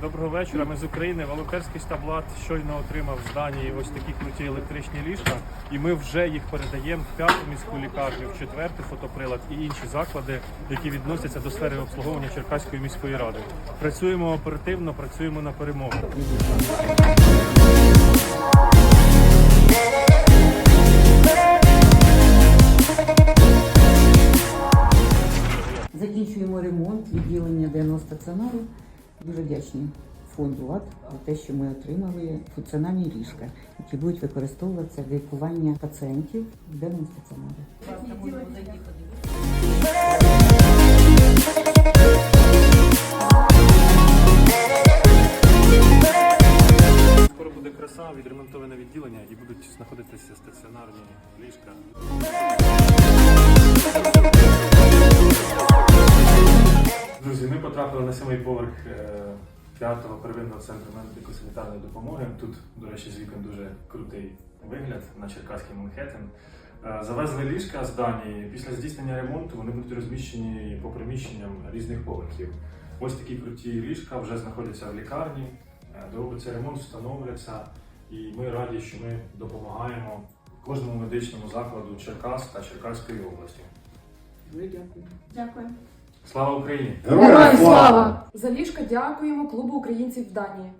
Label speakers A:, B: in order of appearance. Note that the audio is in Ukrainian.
A: Доброго вечора. Ми з України. Волонтерський штаб «Лад» щойно отримав з Данії ось такі круті електричні ліжка, і ми вже їх передаємо в п'яту міську лікарню, в четвертий фотоприлад і інші заклади, які відносяться до сфери обслуговування Черкаської міської ради. Працюємо оперативно, працюємо на перемогу.
B: Закінчуємо ремонт відділення денного стаціонару. Дуже вдячні фонду ЛАД за те, що ми отримали функціональні ліжка, які будуть використовуватися для лікування пацієнтів в денному стаціонарі.
A: Скоро буде краса, відремонтоване відділення і будуть знаходитися стаціонарні ліжка. Потрапили на сьомий поверх е, п'ятого первинного центру медико-санітарної допомоги. Тут, до речі, з вікон дуже крутий вигляд на Черкаський Манхеттен. Е, Завезли ліжка з Данії. Після здійснення ремонту вони будуть розміщені по приміщенням різних поверхів. Ось такі круті ліжка вже знаходяться в лікарні, е, робиться ремонт, встановлюється. І ми раді, що ми допомагаємо кожному медичному закладу Черкас та Черкаської області.
B: Дякую.
C: Дякую.
A: Слава Україні!
C: Героям слава! За ліжка дякуємо клубу українців в Данії.